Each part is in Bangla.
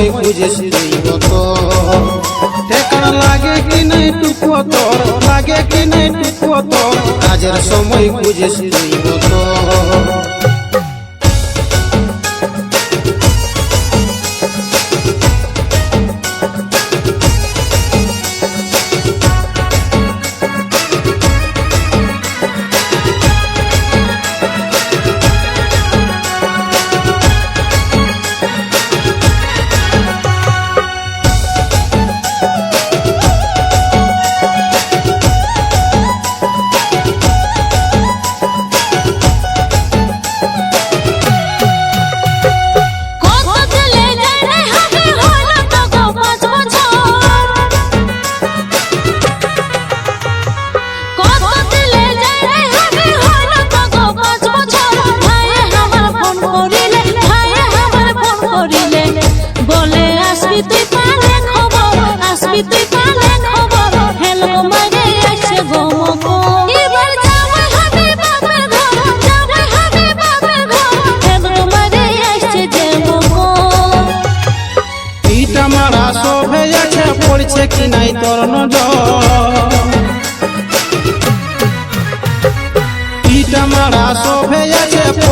সময় খুঁজেস তুই মতো ঠেকান লাগে কি নাই টুকু তোর লাগে কি নাই টুকু তোর। কাজের সময় খুঁজেস তুই কত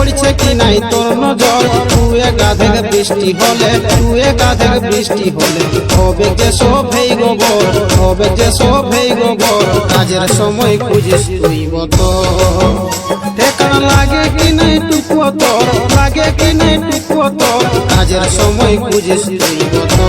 পড়ছে কি নাই তোর নজর? তুয়ে গাধে বৃষ্টি হলে তুয়ে গাধে বৃষ্টি হলে। হবে যে শোভেই গোবর হবে যে শোভেই গোবর কাজের সময় খুঁজিস তুই মতো। ঠেকান লাগে কি নাই টুকু তোর, লাগে কি নাই টুকু তোর, কাজের সময় খুঁজিস তুই মতো।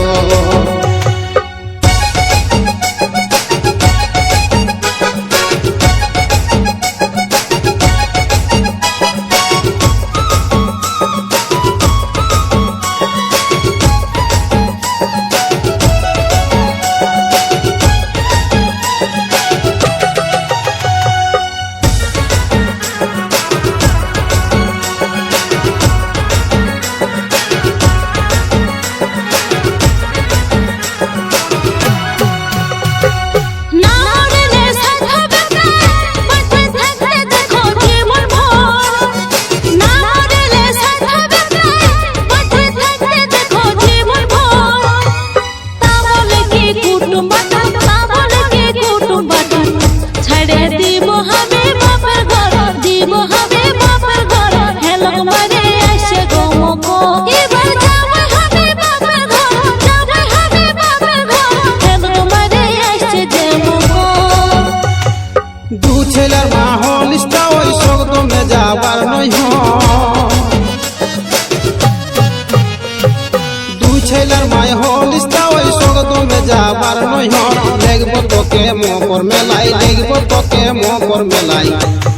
ছেলের মায় হলিসটা ওই সগদমে যাবার নই হ দেখব তোকে মকর মেলাই দেখব তোকে মকর মেলাই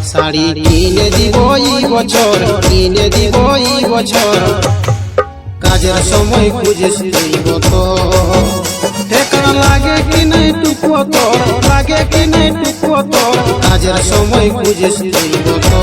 শাড়ি কিনে দিব এই বছর, কিনে দিব এই বছর। কাজের সময় খুঁজিস তুই মতো ঠেকান লাগে কি নাই টুকু তোর লাগে কি নাই টুকু তোর কাজের সময় খুঁজিস তুই মতো